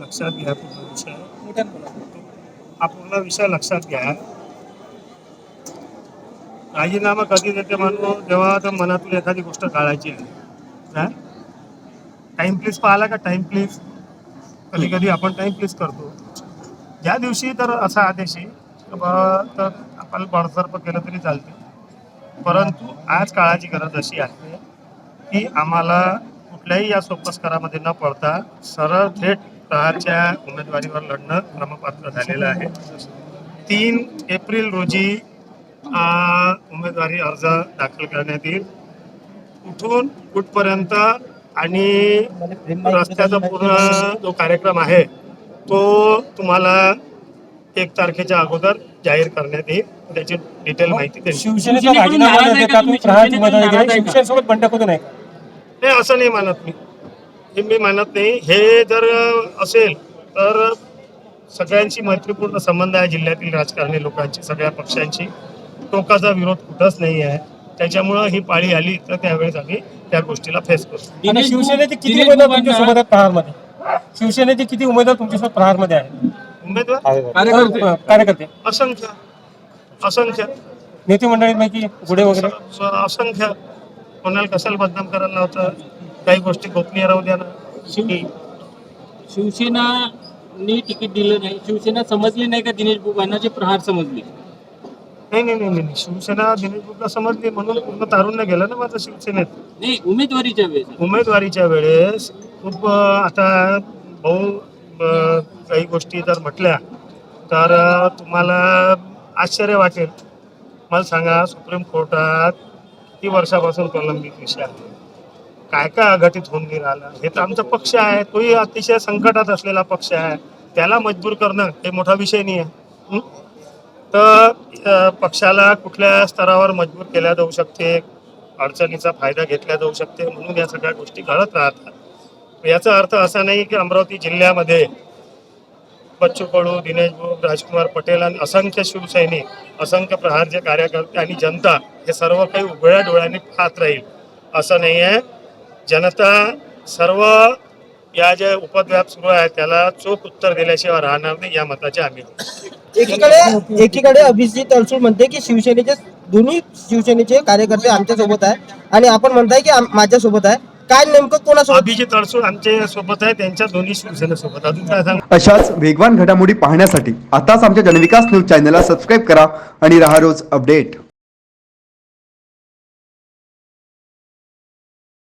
लक्षात घ्या पूर्ण विषय. हा पूर्ण विषय लक्षात घ्या. राजीनामा कधी देते माणूस जेव्हा तर मनातून एखादी गोष्ट काढायची आहे. टाइम प्लीज पाहिला का? टाइम प्लीज कधी कधी आपण टाइम प्लीज करतो. ज्या दिवशी तर असा आदेश आहे तर आपण बडसर्प केलं तरी चालते परंतु आज काळाची गरज अशी आहे की आम्हाला कुठल्याही या सोपस्कारामध्ये न पडता सरळ थेट प्रहारच्या उमेदवारीवर लढणं क्रमपात्र झालेलं आहे. तीन एप्रिल रोजी आ, उमेदवारी अर्ज दाखल करण्यात येईल. कुठून कुठपर्यंत आणि रस्त्याचा पूर्ण जो कार्यक्रम आहे तो तुम्हाला एक तारखेच्या अगोदर जाहीर करण्यात येईल. त्याची डिटेल माहिती शिवसेनेचा? नाही असं नाही मानत मी. हे मी मानत नाही. हे जर असेल तर सगळ्यांशी मैत्रीपूर्ण संबंध आहे जिल्ह्यातील राजकारणी लोकांची सगळ्या पक्षांची टोकाचा विरोध कुठंच नाही आहे. त्याच्यामुळं ही पाळी आली तर त्यावेळेस आम्ही त्या गोष्टीला फेस करू. आणि शिवसेनेचे किती उमेदवार तुमच्यासोबत आहेत प्रहारमध्ये शिवसेनेचे किती उमेदवार तुमच्यासोबत प्रहारमध्ये आहेत? उमेदवार? कार्यकर्ते. असंख्य. असंख्य. नेते मंडळींपैकी गुडे वगैरे? असंख्य. कोणाला कशाला बदनाम करायला लावतं? काही गोष्टी गोपनीय राहू द्या ना. शिव- शिवसेनानी तिकीट दिलं नाही. शिवसेना समजली नाही का दिनेश बुबांना जे प्रहार समजली. नाही नाही नाही नाही. शिवसेना दिनेश बुकला समजली म्हणून पूर्ण तारुण्य गेलं ना माझं शिवसेनेत. नाही उमेदवारीच्या वेळेस. उमेदवारीच्या वेळेस खूप आता भाऊ काही गोष्टी जर म्हटल्या तर तुम्हाला आश्चर्य वाटेल. मला सांगा सुप्रीम कोर्टात किती वर्षापासून प्रलंबित विषय आहे? काय काय अघटित होऊन नाही हे तर आमचा पक्ष आहे. तोही अतिशय संकटात असलेला पक्ष आहे. त्याला मजबूर करणं हे मोठा विषय नाही आहे तर पक्षाला कुठल्या स्तरावर मजबूर केल्या जाऊ शकते? अडचणीचा फायदा घेतला जाऊ शकते? म्हणून या सगळ्या गोष्टी घडत राहतात. याचा अर्थ असा नाही की अमरावती जिल्ह्यामध्ये बच्चू कडू दिनेश बुक राजकुमार पटेल आणि असंख्य शिवसैनिक असंख्य प्रहारचे कार्यकर्ते आणि जनता हे सर्व काही उघड्या डोळ्यांनी पाहत राहील. असं नाही आहे जनता सर्व या जे उपद्व्याप सुरू आहे त्याला चोख उत्तर दिल्याशिवाय राहणार नाही या मताचे आम्ही. एकीकडे एकीकडे अभिजित अडसूळ म्हणते की शिवसेनेचे दोन्ही शिवसेनेचे कार्यकर्ते आमच्यासोबत आहे आणि आपण म्हणताय की माझ्या सोबत आहे काय नेमकं कोणासोबत? अभिजित अडसूळ आमच्यासोबत आहे त्यांच्या दोन्ही शिवसेनेसोबत अजून काय सांग? अशाच वेगवान घडामोडी पाहण्यासाठी आताच आमच्या जनविकास न्यूज चॅनलला सबस्क्राईब करा आणि रहा रोज अपडेट.